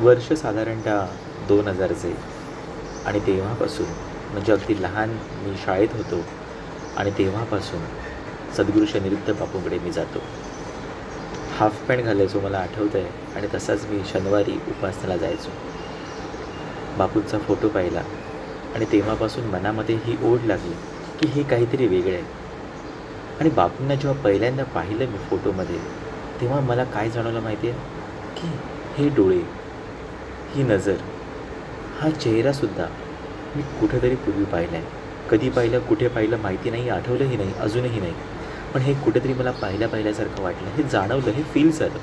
वर्ष साधारणतः दोन हजारचे. आणि तेव्हापासून म्हणजे अगदी लहान मी शाळेत होतो आणि तेव्हापासून सद्गुरू शनिरुद्ध बापूंकडे मी जातो. हाफ पॅन्ट घालायचो मला आठवतं आहे आणि तसाच मी शनिवारी उपासनाला जायचो. बापूंचा फोटो पाहिला आणि तेव्हापासून मनामध्ये ही ओढ लागली की हे काहीतरी वेगळं आहे. आणि बापूंना जेव्हा पहिल्यांदा पाहिलं मी फोटोमध्ये तेव्हा मला काय जाणवलं माहिती आहे की हे डोळे ही नजर. हा चेहरासुद्धा मी कुठेतरी पूर्वी पाहिला आहे कधी पाहिलं कुठे पाहिलं माहिती नाही आठवलंही नाही अजूनही नाही. पण हे कुठेतरी मला पाहिल्या पाहिल्यासारखं वाटलं हे जाणवलं हे फील झालं.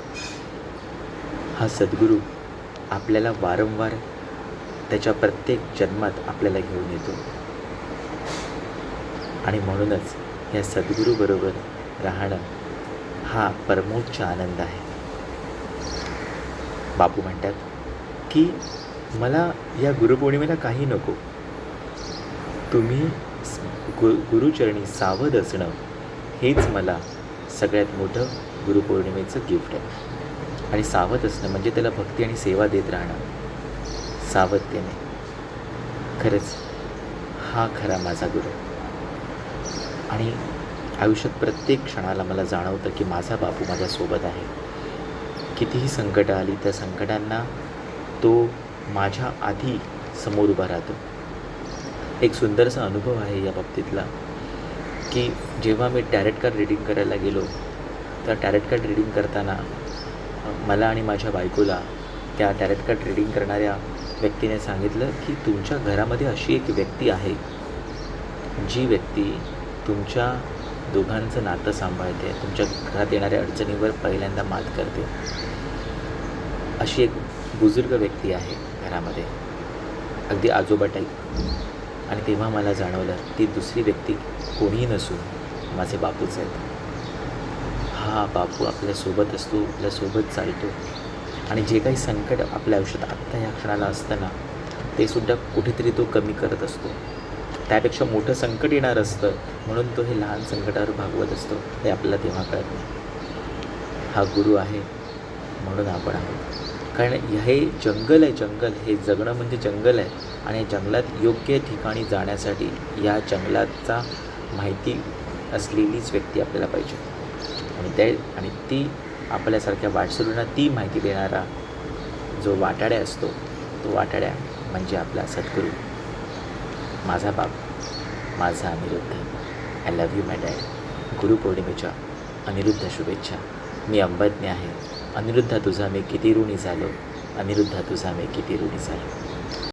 हा सद्गुरू आपल्याला वारंवार त्याच्या प्रत्येक जन्मात आपल्याला घेऊन येतो. आणि म्हणूनच या सद्गुरूबरोबर राहणं हा परमोच्च आनंद आहे. बापू म्हणतात की मला या गुरुपौर्णिमेला काही नको. तुम्ही गु गुरुचरणी सावध असणं हेच मला सगळ्यात मोठं गुरुपौर्णिमेचं गिफ्ट आहे. आणि सावध असणं म्हणजे त्याला भक्ती आणि सेवा देत राहणं. सावधतेने. खरंच हा खरा माझा गुरु. आणि आयुष्यात प्रत्येक क्षणाला मला जाणवतं की माझा बापू माझ्यासोबत आहे. कितीही संकटं आली त्या संकटांना तो माझ्या आधी समोर उभा राहतो. एक सुंदरसा अनुभव आहे या बाबतीतला की जेव्हा मी टॅरेट कार्ड रिडिंग करायला गेलो तर टॅरेट कार्ड रिडिंग करताना मला आणि माझ्या बायकोला त्या टॅरेट कार्ड रिडिंग करणाऱ्या व्यक्तीने सांगितलं की तुमच्या घरामध्ये अशी एक व्यक्ती आहे जी व्यक्ती तुमच्या दोघांचं नातं सांभाळते तुमच्या घरात येणाऱ्या अडचणीवर पहिल्यांदा मात करते. अशी एक बुजुर्ग व्यक्ती आहे घरामध्ये. अगदी आजोबा टाईप. आणि तेव्हा मला जाणवलं ती दुसरी व्यक्ती कोणीही नसून माझे बापूच आहेत. हा बापू आपल्यासोबत असतो आपल्यासोबत चालतो. आणि जे काही संकट आपल्या आयुष्यात आत्ता या क्षणाला असताना ते सुद्धा कुठेतरी तो कमी करत असतो. त्यापेक्षा मोठं संकट येणार असतं म्हणून तो हे लहान संकटावर भागवत असतो हे आपल्याला तेव्हा कळत नाही. हा गुरु आहे म्हणून आपण आहोत. कारण हे जंगल आहे जंगल. हे जगणं म्हणजे जंगल आहे. आणि जंगलात योग्य ठिकाणी जाण्यासाठी या जंगलाचा माहिती असलेलीच व्यक्ती आपल्याला पाहिजे. आणि त्या आणि ती आपल्यासारख्या वाटसरूंना ती माहिती देणारा जो वाटाड्या असतो तो वाटाड्या म्हणजे आपला सद्गुरू. माझा बाप माझा Aniruddha. I love you my dad गुरुपौर्णिमेच्या Aniruddha शुभेच्छा. मी अंबज्ञ आहे. अनिरुद्धा तुझा मी किती ऋणी झालो? अनिरुद्धा तुझा मी किती ऋणी झालो?